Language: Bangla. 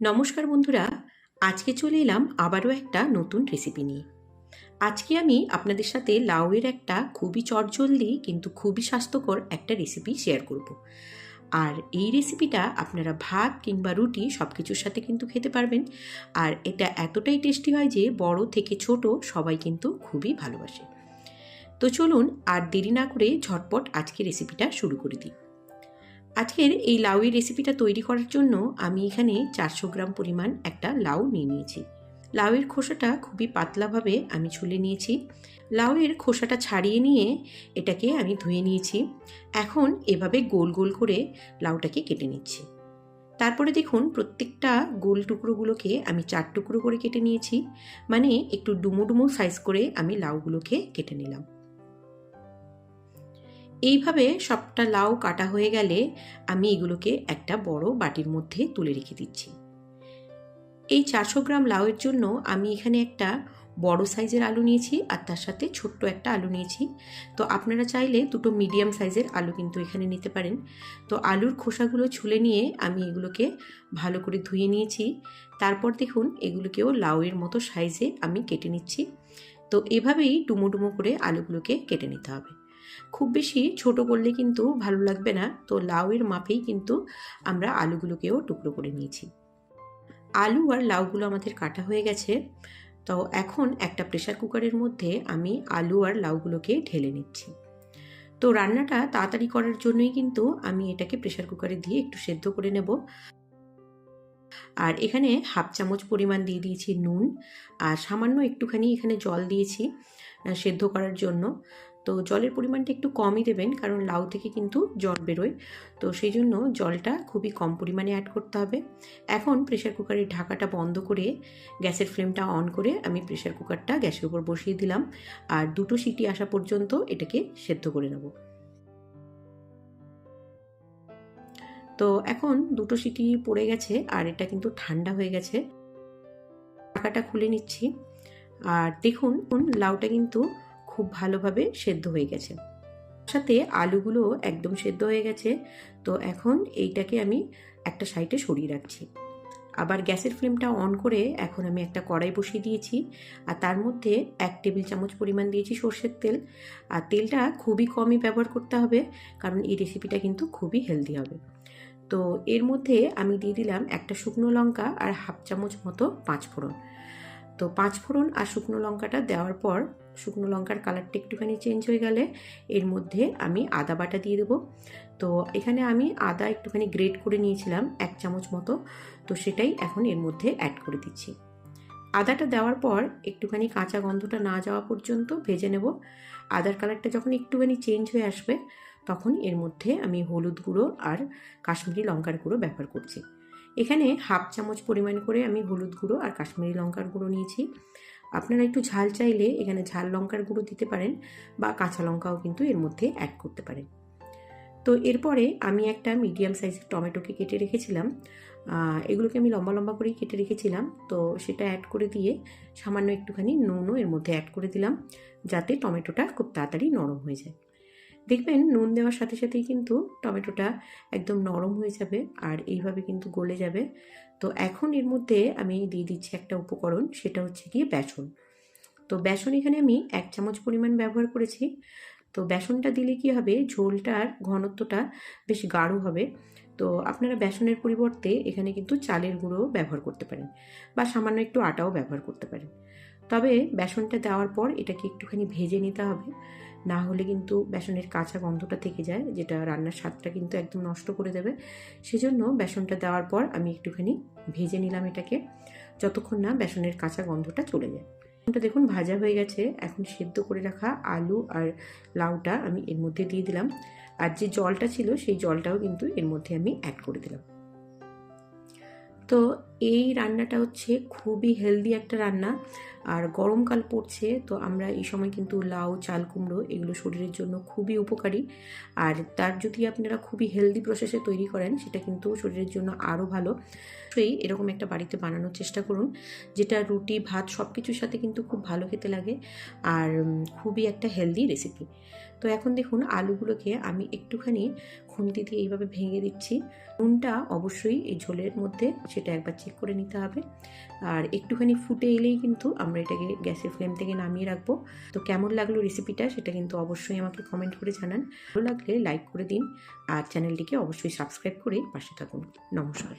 নমস্কার বন্ধুরা, আজকে চলে এলাম আবারও একটা নতুন রেসিপি নিয়ে। আজকে আমি আপনাদের সাথে লাউয়ের একটা খুবই চটজলদি কিন্তু খুবই স্বাস্থ্যকর একটা রেসিপি শেয়ার করব। আর এই রেসিপিটা আপনারা ভাত কিংবা রুটি সব কিছুর সাথে কিন্তু খেতে পারবেন। আর এটা এতটাই টেস্টি হয় যে বড় থেকে ছোট সবাই কিন্তু খুবই ভালোবাসে। তো চলুন আর দেরি না করে ঝটপট আজকে রেসিপিটা শুরু করে দিই। আজকের এই লাউয়ের রেসিপিটা তৈরি করার জন্য আমি এখানে চারশো গ্রাম পরিমাণ একটা লাউ নিয়ে নিয়েছি। লাউয়ের খোসাটা খুবই পাতলাভাবে আমি ছুলে নিয়েছি। লাউয়ের খোসাটা ছাড়িয়ে নিয়ে এটাকে আমি ধুয়ে নিয়েছি। এখন এভাবে গোল গোল করে লাউটাকে কেটে নিচ্ছি। তারপরে দেখুন, প্রত্যেকটা গোল টুকরোগুলোকে আমি চার টুকরো করে কেটে নিয়েছি। মানে একটু ডুমো ডুমো সাইজ করে আমি লাউগুলোকে কেটে নিলাম। এইভাবে সবটা লাউ কাটা হয়ে গেলে আমি এগুলোকে একটা বড় বাটির মধ্যে তুলে রেখে দিচ্ছি। এই চারশো গ্রাম লাউয়ের জন্য আমি এখানে একটা বড় সাইজের আলু নিয়েছি আর তার সাথে ছোট্ট একটা আলু নিয়েছি। তো আপনারা চাইলে দুটো মিডিয়াম সাইজের আলু কিন্তু এখানে নিতে পারেন। তো আলুর খোসাগুলো ছুলে নিয়ে আমি এগুলোকে ভালো করে ধুয়ে নিয়েছি। তারপর দেখুন এগুলোকেও লাউয়ের মতো সাইজে আমি কেটে নিচ্ছি। তো এভাবেই ডুমো ডুমো করে আলুগুলোকে কেটে নিতে হবে। খুব বেশি ছোট করলে কিন্তু ভালো লাগবে না। তো লাউয়ের মাপেই কিন্তু আমরা আলুগুলোকেও টুকরো করে নিয়েছি। আলু আর লাউগুলো আমাদের কাটা হয়ে গেছে। তো এখন একটা প্রেশার কুকারের মধ্যে আমি আলু আর লাউগুলোকে ঢেলে নিচ্ছি। তো রান্নাটা তাড়াতাড়ি করার জন্যই কিন্তু আমি এটাকে প্রেশার কুকারে দিয়ে একটু সেদ্ধ করে নেব। আর এখানে হাফ চামচ পরিমাণ দিয়ে দিয়েছি নুন। আর সামান্য একটুখানি এখানে জল দিয়েছি সেদ্ধ করার জন্য। তো জলের পরিমাণটা একটু কমই দেবেন, কারণ লাউ থেকে কিন্তু জল বেরোয়। তো সেই জন্য জলটা খুবই কম পরিমাণে অ্যাড করতে হবে। এখন প্রেশার কুকারের ঢাকাটা বন্ধ করে গ্যাসের ফ্লেমটা অন করে আমি প্রেশার কুকারটা গ্যাসের উপর বসিয়ে দিলাম। আর দুটো সিটি আসা পর্যন্ত এটাকে সেদ্ধ করে নেব। তো এখন দুটো সিটি পড়ে গেছে আর এটা কিন্তু ঠান্ডা হয়ে গেছে। ঢাকাটা খুলে নিচ্ছি। আর দেখুন, লাউটা কিন্তু খুব ভালোভাবে সেদ্ধ হয়ে গেছে। সাথে আলুগুলো একদম সেদ্ধ হয়ে গেছে। তো এখন এইটাকে আমি একটা সাইডে সরিয়ে রাখছি। আবার গ্যাসের ফ্লেমটা অন করে এখন আমি একটা কড়াই বসিয়ে দিয়েছি। আর তার মধ্যে এক টেবিল চামচ পরিমাণ দিয়েছি সর্ষের তেল। আর তেলটা খুবই কমই ব্যবহার করতে হবে, কারণ এই রেসিপিটা কিন্তু খুবই হেলদি হবে। তো এর মধ্যে আমি দিয়ে দিলাম একটা শুকনো লঙ্কা আর হাফ চামচ মতো পাঁচ ফোড়ন তো পাঁচ ফোড়ন আর শুকনো লঙ্কাটা দেওয়ার পর শুকনো লঙ্কার কালারটা একটুখানি চেঞ্জ হয়ে গেলে এর মধ্যে আমি আদা বাটা দিয়ে দেবো। তো এখানে আমি আদা একটুখানি গ্রেট করে নিয়েছিলাম এক চামচ মতো, তো সেটাই এখন এর মধ্যে অ্যাড করে দিচ্ছি। আদাটা দেওয়ার পর একটুখানি কাঁচা গন্ধটা না যাওয়া পর্যন্ত ভেজে নেব। আদার কালারটা যখন একটুখানি চেঞ্জ হয়ে আসবে, তখন এর মধ্যে আমি হলুদ গুঁড়ো আর কাশ্মীরি লঙ্কার গুঁড়ো ব্যবহার করছি। এখানে হাফ চামচ পরিমাণ করে আমি হলুদ গুঁড়ো আর কাশ্মীরি লঙ্কার গুঁড়ো নিয়েছি। আপনারা একটু ঝাল চাইলে এখানে ঝাল লঙ্কার গুঁড়ো দিতে পারেন বা কাঁচা লঙ্কাও কিন্তু এর মধ্যে অ্যাড করতে পারেন। তো এরপরে আমি একটা মিডিয়াম সাইজের টমেটোকে কেটে রেখেছিলাম। এগুলোকে আমি লম্বা লম্বা করেই কেটে রেখেছিলাম। তো সেটা অ্যাড করে দিয়ে সামান্য একটুখানি নুনও এর মধ্যে অ্যাড করে দিলাম যাতে টমেটোটা খুব তাড়াতাড়ি নরম হয়ে যায়। দেখবেন নুন দেওয়ার সাথে সাথেই কিন্তু টমেটোটা একদম নরম হয়ে যাবে আর এইভাবে কিন্তু গলে যাবে। তো এখন এর মধ্যে আমি দিয়ে দিচ্ছি একটা উপকরণ, সেটা হচ্ছে গিয়ে বেসন। তো বেসন এখানে আমি এক চামচ পরিমাণ ব্যবহার করেছি। তো বেসনটা দিলে কি হবে ঝোলটার ঘনত্বটা বেশ গাঢ় হবে। তো আপনারা বেসনের পরিবর্তে এখানে কিন্তু চালের গুঁড়ো ব্যবহার করতে পারেন বা সামান্য একটু আটাও ব্যবহার করতে পারেন। তবে বেসনটা দেওয়ার পর এটাকে একটুখানি ভেজে নিতে হবে। না হলে কিন্তু বেসনের কাঁচা গন্ধটা থেকে যায়, যেটা রান্নার স্বাদটা কিন্তু একদম নষ্ট করে দেবে। সেজন্য বেসনটা দেওয়ার পর আমি একটুখানি ভেজে নিলাম এটাকে, যতক্ষণ না বেসনের কাঁচা গন্ধটা চলে যায়। এটা দেখুন ভাজা হয়ে গেছে, এখন সেদ্ধ করে রাখা আলু আর লাউটা আমি এর মধ্যে দিয়ে দিলাম। আর যে জলটা ছিল সেই জলটাও কিন্তু এর মধ্যে আমি অ্যাড করে দিলাম। তো এই রান্নাটা হচ্ছে খুবই হেলদি একটা রান্না। আর গরমকাল পড়ছে, তো আমরা এই সময় কিন্তু লাউ, চাল কুমড়ো এগুলো শরীরের জন্য খুবই উপকারী। আর তার যদি আপনারা খুবই হেলদি প্রসেসে তৈরি করেন, সেটা কিন্তু শরীরের জন্য আরও ভালো। সেই এরকম একটা বাড়িতে বানানোর চেষ্টা করুন, যেটা রুটি, ভাত সব কিছুর সাথে কিন্তু খুব ভালো খেতে লাগে, আর খুবই একটা হেলদি রেসিপি তো এখন দেখুন আলুগুলোকে আমি একটুখানি খুন্তি দিয়ে এইভাবে ভেঙে দিচ্ছি। নুনটা অবশ্যই এই ঝোলের মধ্যে সেটা একবার চেক করে নিতে হবে। আর একটুখানি ফুটে এলেই কিন্তু আমরা এটাকে গ্যাসের ফ্লেম থেকে নামিয়ে রাখব। তো কেমন লাগল রেসিপিটা সেটা কিন্তু অবশ্যই আমাকে কমেন্ট করে জানান। ভালো লাগলে লাইক করে দিন। আর চ্যানেলটিকে অবশ্যই সাবস্ক্রাইব করে পাশে থাকুন। নমস্কার।